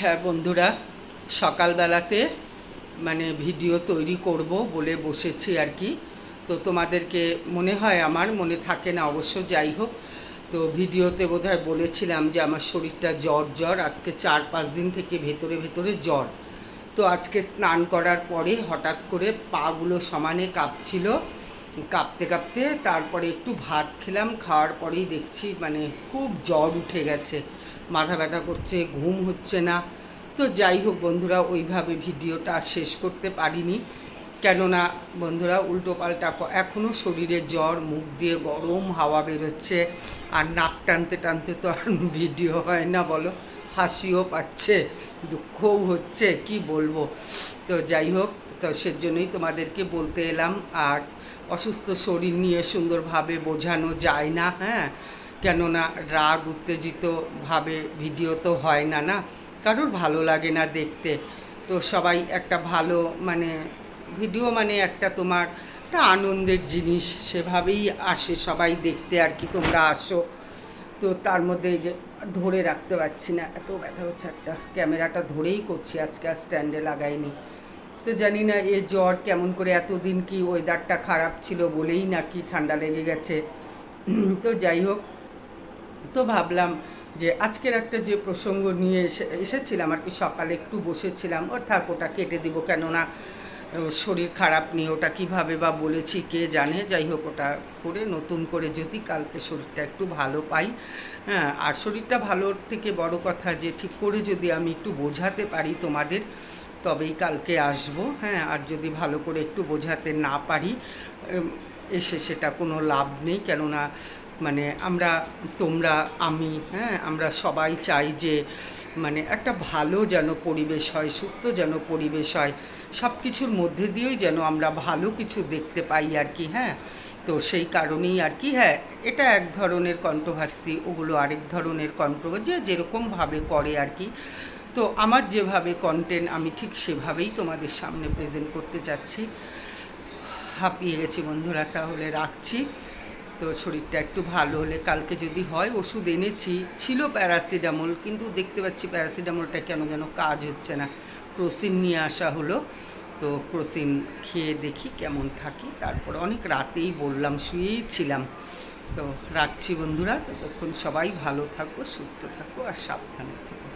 হ্যাঁ বন্ধুরা, সকালবেলাতে মানে ভিডিও তৈরি করব বলে বসেছি আর কি। তো তোমাদেরকে মনে হয় আমার মনে থাকে না, অবশ্য যাই হোক, তো ভিডিওতে বোধহয় বলেছিলাম যে আমার শরীরটা জ্বর জ্বর, আজকে চার পাঁচ দিন থেকে ভেতরে ভেতরে জ্বর। তো আজকে স্নান করার পরে হঠাৎ করে পাগুলো সমানে কাঁপছিল কাঁপতে কাঁপতে তারপরে একটু ভাত খেলাম, খাওয়ার পরেই দেখছি মানে খুব জ্বর উঠে গেছে, মাথা ব্যথা করছে, ঘুম হচ্ছে না। তো যাই হোক বন্ধুরা, ওইভাবে ভিডিওটা শেষ করতে পারিনি। কেননা বন্ধুরা উল্টো পাল্টা এখনও শরীরে জ্বর, মুখ দিয়ে গরম হাওয়া বেরোচ্ছে, আর নাক টানতে টানতে তো আর ভিডিও হয় না বলো, হাসিও পাচ্ছে, দুঃখও হচ্ছে, কি বলব? তো যাই হোক তো সেজন্যই তোমাদেরকে বলতে এলাম, আর অসুস্থ শরীর নিয়ে সুন্দরভাবে বোঝানো যায় না হ্যাঁ? কেননা রাগ উত্তেজিতভাবে ভিডিও তো হয় না না? কারোর ভালো লাগে না দেখতে। তো সবাই একটা ভালো মানে ভিডিও মানে একটা তোমার একটা আনন্দের জিনিস, সেভাবেই আসে সবাই দেখতে, আর কি তোমরা আসো। তো তার মধ্যে যে ধরে রাখতে পারছি না, এত ব্যথা হচ্ছে একটা, ক্যামেরাটা ধরেই করছি, আজকে আর স্ট্যান্ডে লাগাইনি। তো জানি না এ জ্বর কেমন করে এতদিন কি ওয়েদারটা খারাপ ছিল বলেই নাকি ঠান্ডা লেগে গেছে। তো যাই হোক, তো ভাবলাম যে আজকের একটা যে প্রসঙ্গ নিয়ে এসে, এসেছিলাম আর কি, সকালে একটু বসেছিলাম, ওর থাক, ওটা কেটে দিব, কেননা শরীর খারাপ নিয়ে ওটা কীভাবে বা বলেছি, কে জানে? যাই হোক, ওটা করে নতুন করে যদি কালকে শরীরটা একটু ভালো পাই হ্যাঁ আর শরীরটা ভালোর থেকে বড় কথা যে ঠিক করে যদি আমি একটু বোঝাতে পারি তোমাদের তবেই কালকে আসব হ্যাঁ আর যদি ভালো করে একটু বোঝাতে না পারি এসে সেটা কোনো লাভ নেই, কেননা মানে আমরা, তোমরা, আমি হ্যাঁ আমরা সবাই চাই যে মানে একটা ভালো যেন পরিবেশ হয়, সুস্থ যেন পরিবেশ হয়, সব কিছুর মধ্যে দিয়েই যেন আমরা ভালো কিছু দেখতে পাই আর কি হ্যাঁ। তো সেই কারণেই আর কি হ্যাঁ এটা এক ধরনের কন্ট্রোভার্সি ওগুলো আরেক ধরনের কন্ট্রোভার্সি যেরকমভাবে করে আর কি। তো আমার যেভাবে কন্টেন্ট আমি ঠিক সেভাবেই তোমাদের সামনে প্রেজেন্ট করতে চাচ্ছি। হাঁপিয়ে গেছি বন্ধুরা, তাহলে রাখছি। তো শরীরটা একটু ভালো হলে কালকে যদি হয় ওষুধ এনেছি, ছিল প্যারাসিটামল কিন্তু দেখতে পাচ্ছি প্যারাসিটামলটা কেন যেন কাজ হচ্ছে না। ক্রোসিন নিয়ে আসা হলো, তো ক্রোসিন খেয়ে দেখি কেমন থাকি। তারপর অনেক রাতেই বললাম, শুয়েই ছিলাম। তো রাখছি বন্ধুরা, ততক্ষণ সবাই ভালো থাকো, সুস্থ থাকো আর সাবধানে থাকো।